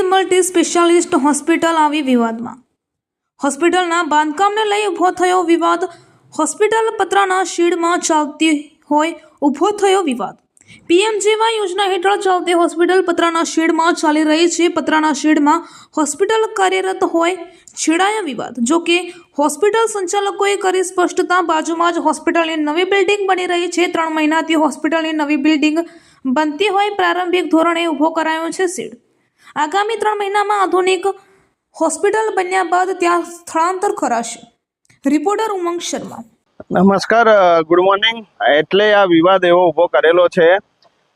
Multi specialist hospital આવી વિવાદમાં. હોસ્પિટલના બાંધકામને લઈ ઊભો થયો વિવાદ. હોસ્પિટલ પતરાના શીડમાં ચાલતી હોય ઊભો થયો વિવાદ. પીએમજીવાય યોજના હેઠળ ચાલતી હોસ્પિટલ પતરાના શેડમાં ચાલી રહી છે. પતરાના શેડમાં હોસ્પિટલ કાર્યરત હોય છેડાયા વિવાદ. જો કે હોસ્પિટલ સંચાલકોએ કરી સ્પષ્ટતા, બાજુમાં જ હોસ્પિટલની નવી બિલ્ડિંગ બની રહી છે. ત્રણ મહિનાથી હોસ્પિટલની નવી બિલ્ડિંગ બનતી હોય પ્રારંભિક ધોરણે ઊભો કરાયો છે શેડ. આગામી ત્રણ મહિનામાં આધુનિક હોસ્પિટલ બન્યા બાદ ત્યાં સ્થળાંતર કરાશે. રિપોર્ટર ઉમંગ શર્મા. નમસ્કાર ગુડ મોર્નિંગ એટલે આ વિવાદ એવો ઊભો કરેલો છે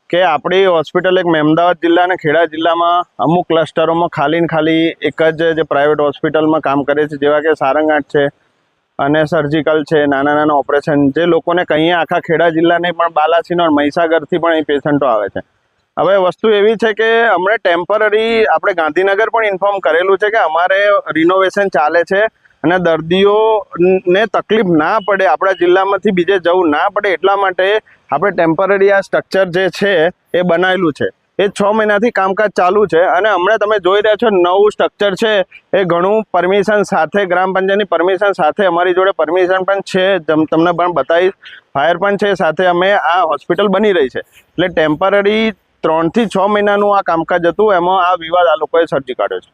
કે આપણી હોસ્પિટલ એક અમદાવાદ જિલ્લા અને ખેડા જિલ્લામાં અમુક ક્લસ્ટરોમાં ખાલી ને ખાલી એક જ જે પ્રાઇવેટ હોસ્પિટલમાં કામ કરે છે, જેવા કે સારંગાંઠ છે અને સર્જિકલ છે, નાના નાના ઓપરેશન. જે લોકોને કંઈ આખા ખેડા જિલ્લાને પણ બાલાસિનોર મહીસાગરથી પણ અહીં પેશન્ટો આવે છે. હવે વસ્તુ એવી છે કે અમને ટેમ્પરરી આપણે ગાંધીનગર પણ ઇન્ફોર્મ કરેલું છે કે અમારે રિનોવેશન ચાલે છે અને દર્દીઓને તકલીફ ના પડે, આપણા જિલ્લામાંથી બીજે જવું ના પડે એટલા માટે આપણે ટેમ્પરરી આ સ્ટ્રક્ચર જે છે એ બનાવેલું છે. એ છ મહિનાથી કામકાજ ચાલુ છે અને હમણાં તમે જોઈ રહ્યા છો નવું સ્ટ્રક્ચર છે. એ ઘણું પરમિશન સાથે, ગ્રામ પંચાયતની પરમિશન સાથે અમારી જોડે પરમિશન પણ છે. તમને પણ બતાવીશ. ફાયર પણ છે સાથે અમે આ હોસ્પિટલ બની રહી છે. એટલે ટેમ્પરરી ત્રણથી છ મહિનાનું આ કામકાજ હતું એમાં આ વિવાદ આ લોકોએ સર્જી કાઢ્યો છે.